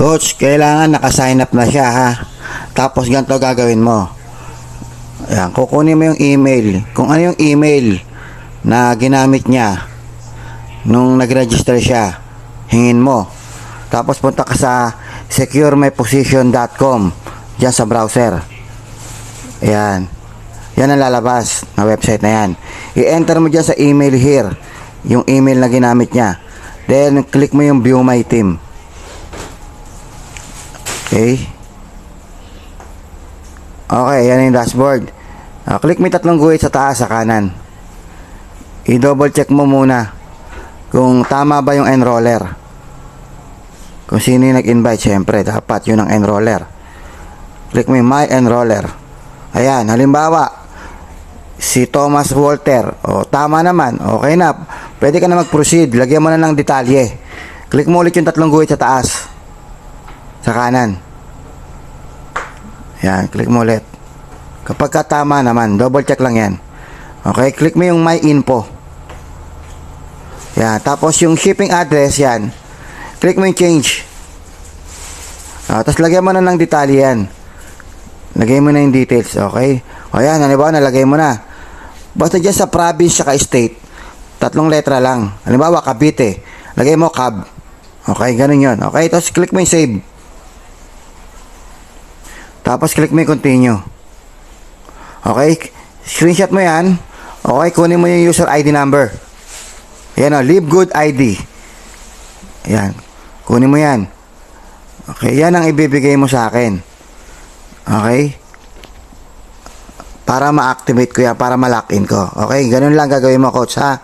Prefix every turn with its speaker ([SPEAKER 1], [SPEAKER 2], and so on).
[SPEAKER 1] Coach, kailangan nakasign up na siya ha. Tapos ganito gagawin mo. Ayan, kukunin mo yung email. Kung ano yung email na ginamit niya nung nag-register siya, hingin mo. Tapos punta ka sa securemyposition.com dyan sa browser. Ayan. Yan ang lalabas na website na yan. I-enter mo dyan sa email here yung email na ginamit niya. Then, click mo yung view my team. Okay. Okay, yan yung dashboard. Ah, click mo yung tatlong guhit sa taas, sa kanan. I-double check mo muna kung tama ba yung enroller. Kung sino yung nag-invite, syempre, dapat yun ang enroller. Click mo my enroller. Ayan, halimbawa, si Thomas Walter. O, tama naman. Okay na. Pwede ka na mag-proceed. Lagyan mo na ng detalye. Click mo ulit yung tatlong guhit sa taas. Sa kanan. Yan, click mo ulit. Kapag ka tama naman, double check lang yan. Okay, click mo yung my info. Yan, tapos yung shipping address yan. Click mo yung change. Ah, tapos lagyan mo na ng detalye yan. Lagay mo na yung details, okay? O yan, halimbawa, nalagay mo na. Basta dyan sa province saka state, tatlong letra lang. Halimbawa, Cavite. Lagay mo Cab. Okay, ganun yun. Okay, tapos click mo yung save. Tapos click mo yung continue. Okay, screenshot mo yan. Okay, kunin mo yung user ID number. Yan o, Live Good ID. Yan. Kunin mo yan. Okay, yan ang ibibigay mo sa akin. Okay? Para ma-activate ko yan, para ma-lock in ko. Okay, ganun lang gagawin mo, coach, ha?